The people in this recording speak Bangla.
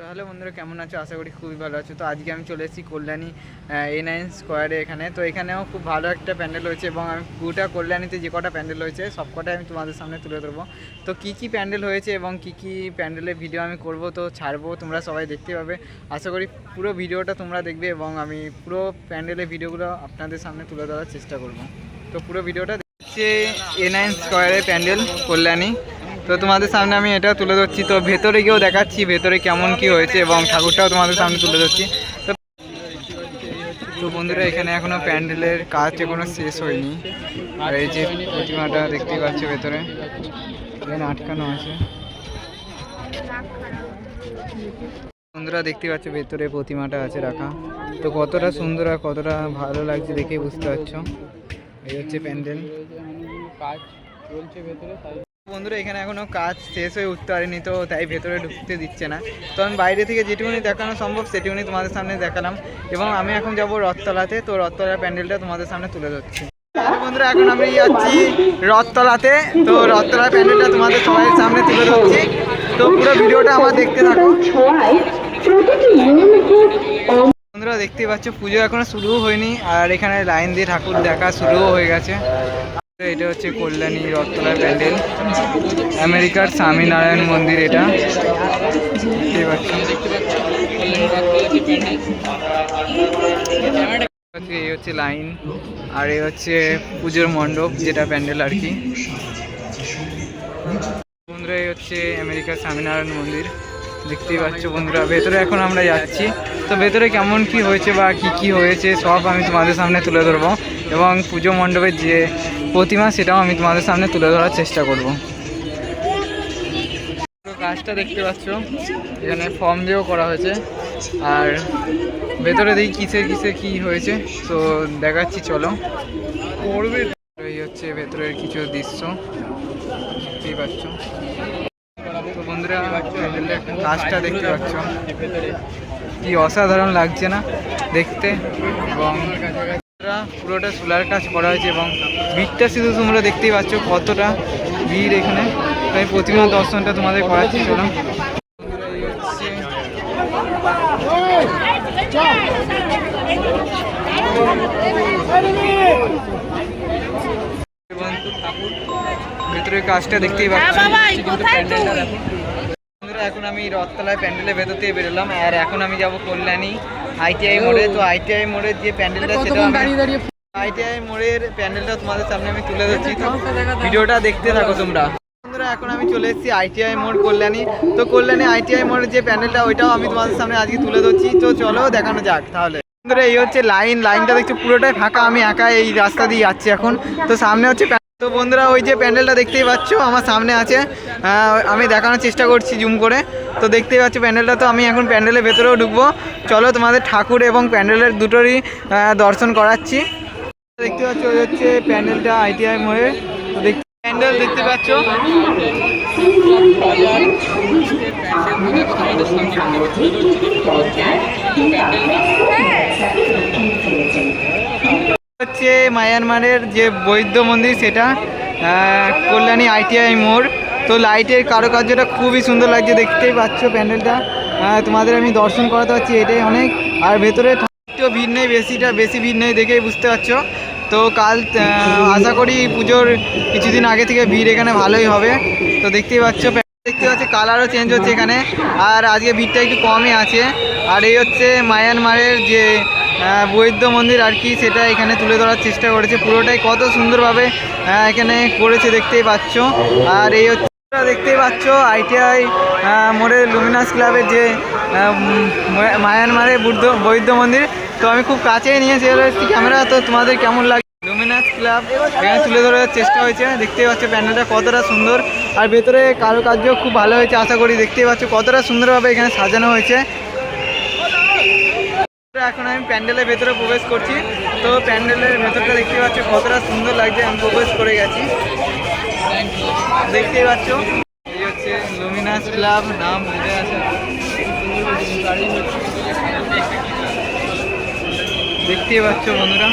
তো হ্যালো বন্ধুরা কেমন আছো? আশা করি খুবই ভালো আছো। তো আজকে আমি চলে এসেছি কল্যাণী এ নাইন স্কোয়ারে এখানে। তো এখানেও খুব ভালো একটা প্যান্ডেল হয়েছে এবং আমি পুরোটা কল্যাণীতে যে কটা প্যান্ডেল হয়েছে সব কটাই আমি তোমাদের সামনে তুলে ধরবো। তো কী কী প্যান্ডেল হয়েছে এবং কী কী প্যান্ডেলের ভিডিও আমি করব, তো ছাড়বো, তোমরা সবাই দেখতে পাবে। আশা করি পুরো ভিডিওটা তোমরা দেখবে এবং আমি পুরো প্যান্ডেলের ভিডিওগুলো আপনাদের সামনে তুলে ধরার চেষ্টা করব। তো পুরো ভিডিওটা হচ্ছে এ নাইন স্কোয়ারের প্যান্ডেল, কল্যাণী। তো তোমাদের সামনে আমি এটা তুলে ধরছি। তো ভেতরে গিয়েও দেখাচ্ছি ভেতরে কেমন কি হয়েছে এবং ঠাকুরটাও তোমাদের সামনে তুলে ধরছি। তো তো বন্ধুরা, এখানে এখনও প্যান্ডেলের কাজ এখনও শেষ হয়নি। আর এই যে প্রতিমাটা দেখতেই পাচ্ছ ভেতরে। আটকানো আছে। বন্ধুরা দেখতে পাচ্ছ ভেতরে প্রতিমাটা আছে রাখা। তো কতটা সুন্দর আর কতটা ভালো লাগছে দেখেই বুঝতে পারছ। এই হচ্ছে প্যান্ডেল। কাজ চলছে ভেতরে বন্ধুরা, এখানে এখনও কাজ শেষ হয়ে উঠতে পারেনি, তো তাই ভেতরে ঢুকতে দিচ্ছে না। তো আমি বাইরে থেকে যেটুকুনি দেখানো সম্ভব, সেটুকুনি তোমাদের সামনে দেখালাম। এবং আমি এখন যাব রথতলাতে, তো রথতলার প্যান্ডেলটা তোমাদের সামনে তুলে ধরছি। বন্ধুরা, এখন আমি যাচ্ছি রথতলাতে, তো রথতলার প্যান্ডেলটা তোমাদের সবাই সামনে তুলে ধরছি। তো পুরো ভিডিওটা আমার দেখতে থাকো। বন্ধুরা, দেখতেই পাচ্ছ, পুজো এখনও শুরুও হয়নি, আর এখানে লাইন দিয়ে ঠাকুর দেখা শুরুও হয়ে গেছে। এটা হচ্ছে কল্যাণী রথতলার প্যান্ডেল। আমেরিকার স্বামীনারায়ণ মন্দির এটা। এই হচ্ছে লাইন। আর এই হচ্ছে পুজোর মণ্ডপ, যেটা প্যান্ডেল আর কি। বন্ধুরা, এই হচ্ছে আমেরিকার স্বামীনারায়ণ মন্দির। দেখতেই পাচ্ছ বন্ধুরা, ভেতরে এখন আমরা যাচ্ছি। তো ভেতরে কেমন কি হয়েছে বা কি কি হয়েছে, সব আমি তোমাদের সামনে তুলে ধরবো। এবং পুজো মণ্ডপের যে প্রতিমা সেটাও আমি তোমাদের সামনে তুলে ধরার চেষ্টা করব। কাজটা দেখতে পাচ্ছ, এখানে ফর্ম দিয়েও করা হয়েছে। আর ভেতরে দেখি কিসের কিসের কি হয়েছে, তো দেখাচ্ছি, চলো। এই হচ্ছে ভেতরের কিছু দৃশ্য, দেখতেই পাচ্ছ। তো বন্ধুরা কাজটা দেখতে পাচ্ছ। কি অসাধারণ লাগছে না দেখতে, এবং বন্ধুরা, পুরোটা সোলার কাজ করা হয়েছে এবং ভিড়টা শুধু তোমরা দেখতেই পাচ্ছ কতটা ভিড় এখানে। তাই প্রতিমা দর্শনটা তোমাদের করাচ্ছি চলো ভেতরের কাজটা দেখতেই পাচ্ছ। বন্ধুরা এখন আমি রথতলায় প্যান্ডেলের ভেতর থেকে বেরোলাম আর এখন আমি যাব কল্যাণী আইটিআই মোড়ে। তো আইটিআই মোড়ের যে প্যান্ডেলটা সেটা আইটিআই মোড়ের প্যান্ডেলটা তোমাদের সামনে আমি তুলে ধরছি। তো ভিডিওটা দেখতে থাকো তোমরা। বন্ধুরা এখন আমি চলে এসেছি আইটিআই মোড় কল্যাণী। তো কল্যাণী আইটিআই মোড়ের যে প্যান্ডেলটা ওইটাও আমি তোমাদের সামনে আজকে তুলে ধরছি। তো চলো দেখানো যাক তাহলে। বন্ধুরা এই হচ্ছে লাইন। লাইনটা দেখছি পুরোটাই ফাঁকা। আমি একা এই রাস্তা দিয়ে যাচ্ছি এখন। তো সামনে হচ্ছে তো বন্ধুরা, ওই যে প্যান্ডেলটা দেখতেই পাচ্ছ, আমার সামনে আছে। আমি দেখানোর চেষ্টা করছি জুম করে। তো দেখতেই পাচ্ছ প্যান্ডেলটা, তো আমি এখন প্যান্ডেলের ভেতরেও ঢুকবো। চলো তোমাদের ঠাকুর এবং প্যান্ডেলের দুটোরই দর্শন করাচ্ছি। দেখতে পাচ্ছ ওই হচ্ছে প্যান্ডেলটা আইটিআই মোড়ে। তো দেখ, প্যান্ডেল দেখতে পাচ্ছ। হচ্ছে মায়ানমারের যে বৈদ্য মন্দির, সেটা কল্যাণী আইটিআই মোড়। তো লাইটের কারুকার্যটা খুবই সুন্দর লাগছে, দেখতেই পাচ্ছ প্যান্ডেলটা। তোমাদের আমি দর্শন করাতে পারছি, এটাই অনেক। আর ভেতরে একটু ভিড় নেই, বেশিটা, বেশি ভিড় নেই দেখেই বুঝতে পারছ। তো কাল আশা করি পুজোর কিছুদিন আগে থেকে ভিড় এখানে ভালোই হবে। তো দেখতেই পাচ্ছ দেখতে পাচ্ছ, কালারও চেঞ্জ হচ্ছে এখানে। আর আজকে ভিড়টা একটু কমই আছে। আর এই হচ্ছে মায়ানমারের যে বৈদ্য মন্দির আর কি সেটা এখানে তুলে ধরার চেষ্টা করেছে। পুরোটাই কত সুন্দরভাবে আহ, এখানে করেছে দেখতেই পাচ্ছ। আর এই হচ্ছে দেখতেই পাচ্ছ আইটিআই মোড়ে লুমিনাস ক্লাবের যে মায়ানমারের বুদ্ধ বৈদ্য মন্দির। তো আমি খুব কাছেই নিয়ে চলে ক্যামেরা তো তোমাদের কেমন লাগে লুমিনাস ক্লাব এখানে তুলে ধরার চেষ্টা হয়েছে। দেখতেই পাচ্ছ প্যান্ডেলটা কতটা সুন্দর। আর ভেতরে কারুকার্য খুব ভালো হয়েছে আশা করি দেখতেই পাচ্ছ কতটা সুন্দরভাবে এখানে সাজানো হয়েছে। এখন আমি প্যান্ডেলের ভেতরে প্রবেশ করছি। তো প্যান্ডেলের ভেতরটা দেখতে পাচ্ছ, কতটা সুন্দর লাগছে, আমি প্রবেশ করে গেছি। দেখতেই পাচ্ছ। এই হচ্ছে লুমিনাস ক্লাব, নাম লিখে আছে দেখতেই পাচ্ছ বন্ধুরা।